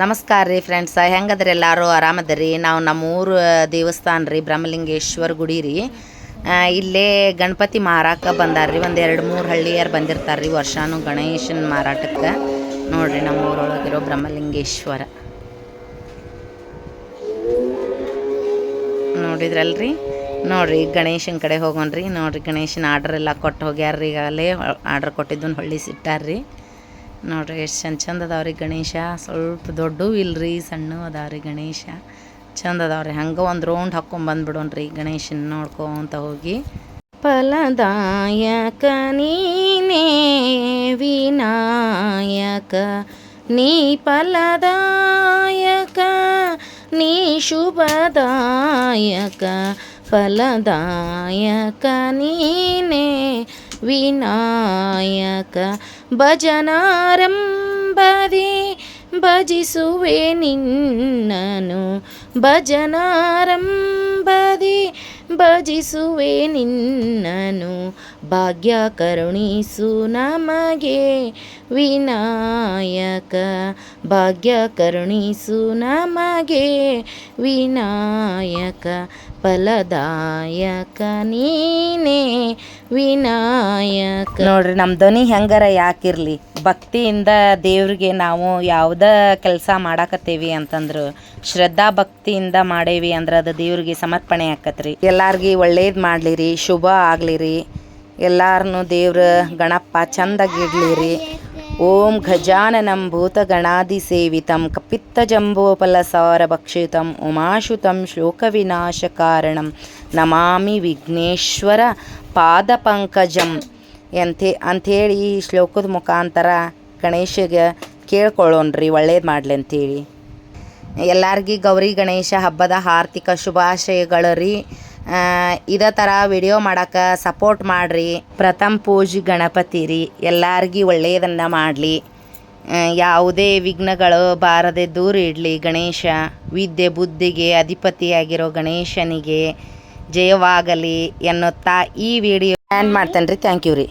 ನಮಸ್ಕಾರ ರೀ ಫ್ರೆಂಡ್ಸ್ ಹೆಂಗದ್ರಿ ಎಲ್ಲರೂ? ಆರಾಮದರಿ? ನಾವು ನಮ್ಮ ಊರು ದೇವಸ್ಥಾನ ರೀ, ಬ್ರಹ್ಮಲಿಂಗೇಶ್ವರ ಗುಡಿ ರೀ. ಇಲ್ಲೇ ಗಣಪತಿ ಮಾರಾಕ ಬಂದಾರ್ರಿ ಒಂದು ಎರಡು ಮೂರು ಹಳ್ಳಿಯರು ಬಂದಿರ್ತಾರೆ ರೀ, ವರ್ಷಾನು ಗಣೇಶನ ಮಾರಾಟಕ್ಕೆ. ನೋಡ್ರಿ ನಮ್ಮ ಊರೊಳಗಿರೋ ಬ್ರಹ್ಮಲಿಂಗೇಶ್ವರ. ನೋಡಿದ್ರಲ್ರಿ? ನೋಡ್ರಿ, ಗಣೇಶನ ಕಡೆ ಹೋಗೋಣ್ರಿ. ನೋಡ್ರಿ, ಗಣೇಶನ ಆರ್ಡ್ರ್ ಎಲ್ಲ ಕೊಟ್ಟು ಹೋಗ್ಯಾರ್ರಿ ಈಗಾಗಲೇ. ಆರ್ಡ್ರ್ ಕೊಟ್ಟಿದ್ದನ್ನು ಹೊಳ್ಳಿಸಿಟ್ಟಾರ್ರಿ ನೋಡ್ರಿ ಎಷ್ಟು ಚಂದ ಚಂದ ಅದಾವ್ರಿ ಗಣೇಶ. ಸ್ವಲ್ಪ ದೊಡ್ಡವು ಇಲ್ರಿ, ಸಣ್ಣು ಅದಾವ್ರಿ ಗಣೇಶ. ಚಂದ ಅದಾವ್ರಿ. ಹಂಗೆ ಒಂದು ರೌಂಡ್ ಹಾಕ್ಕೊಂಬಂದ್ಬಿಡೋಣ ರೀ ಗಣೇಶನ ನೋಡ್ಕೊಂತ ಹೋಗಿ. ಫಲದಾಯಕ ನೀನೇ ವಿನಾಯಕ, ನೀ ಫಲದಾಯಕ, ನೀ ಶುಭದಾಯಕ, ಫಲದಾಯಕ ನೀನೇ ವಿನಾಯಕ ಭಜನಾರಂಭದಿ ಭಜಿಸುವೆ ನಿನ್ನನು ಭಜನಾರಂಭದಿ ಭಜಿಸುವೆ ನಿನ್ನನು, ಭಾಗ್ಯ ಕರುಣಿಸು ನಮಗೆ. ವಿನಾಯಕ, ಭಾಗ್ಯ ಕರುಣಿಸು ನಮಗೆ. ವಿನಾಯಕ, ಫಲದಾಯಕ ನೀನೇ. ವಿನಾಯಕ. ನೋಡ್ರಿ ನಮ್ಮ ಧ್ವನಿ ಹೆಂಗಾರ ಯಾಕಿರಲಿ. ಭಕ್ತಿಯಿಂದ ದೇವ್ರಿಗೆ ನಾವು ಯಾವುದೇ ಕೆಲಸ ಮಾಡಾಕತ್ತೇವಿ ಅಂತಂದ್ರು ಶ್ರದ್ಧಾ ಭಕ್ತಿಯಿಂದ ಮಾಡೇವಿ ಅಂದ್ರೆ ಅದು ದೇವ್ರಿಗೆ ಸಮರ್ಪಣೆ ಆಕತ್ರಿ. ಎಲ್ಲಾರ್ಗಿ ಒಳ್ಳೇದು ಮಾಡ್ಲಿರಿ, ಶುಭ ಆಗ್ಲಿರಿ. ಎಲ್ಲಾರನು ದೇವ್ರ ಗಣಪ ಚಂದಾಗಿಡ್ಲಿರಿ ಓಂ ಗಜಾನನಂ ಭೂತ ಗಣಾದಿ ಸೇವಿತಂ, ಕಪಿತ್ತ ಜಂಬೋಪಲ ಸಾರ ಭಕ್ಷಿತಂ, ಉಮಾಶುತಂ ಶ್ಲೋಕ ವಿನಾಶ ಕಾರಣಂ. ನಮಾಮಿ ವಿಘ್ನೇಶ್ವರ ಪಾದ ಪಂಕಜಂ. ಎಂಥೇ ಅಂಥೇಳಿ ಈ ಶ್ಲೋಕದ ಮುಖಾಂತರ ಗಣೇಶಗೆ ಕೇಳ್ಕೊಳ್ಳೋಣ್ರಿ, ಒಳ್ಳೇದು ಮಾಡಲಿ ಅಂಥೇಳಿ. ಎಲ್ಲರಿಗೆ ಗೌರಿ ಗಣೇಶ ಹಬ್ಬದ ಆರ್ಥಿಕ ಶುಭಾಶಯಗಳು ರೀ ಇದೇ ಥರ ವಿಡಿಯೋ ಮಾಡೋಕ್ಕೆ ಸಪೋರ್ಟ್ ಮಾಡಿರಿ. ಪ್ರಥಮ ಪೂಜೆ ಗಣಪತಿ ರೀ ಎಲ್ಲರಿಗೆ ಒಳ್ಳೆಯದನ್ನು ಮಾಡಲಿ. ಯಾವುದೇ ವಿಘ್ನಗಳು ಬಾರದೆ ದೂರ ಇಡಲಿ ಗಣೇಶ. ವಿದ್ಯೆ ಬುದ್ಧಿಗೆ ಅಧಿಪತಿಯಾಗಿರೋ ಗಣೇಶನಿಗೆ ಜಯವಾಗಲಿ ಎನ್ನುತ್ತಾ ಈ ವಿಡಿಯೋ ಆ್ಯಂಡ್ ಮಾಡ್ತೇನೆ ರೀ ಥ್ಯಾಂಕ್ ಯು ರೀ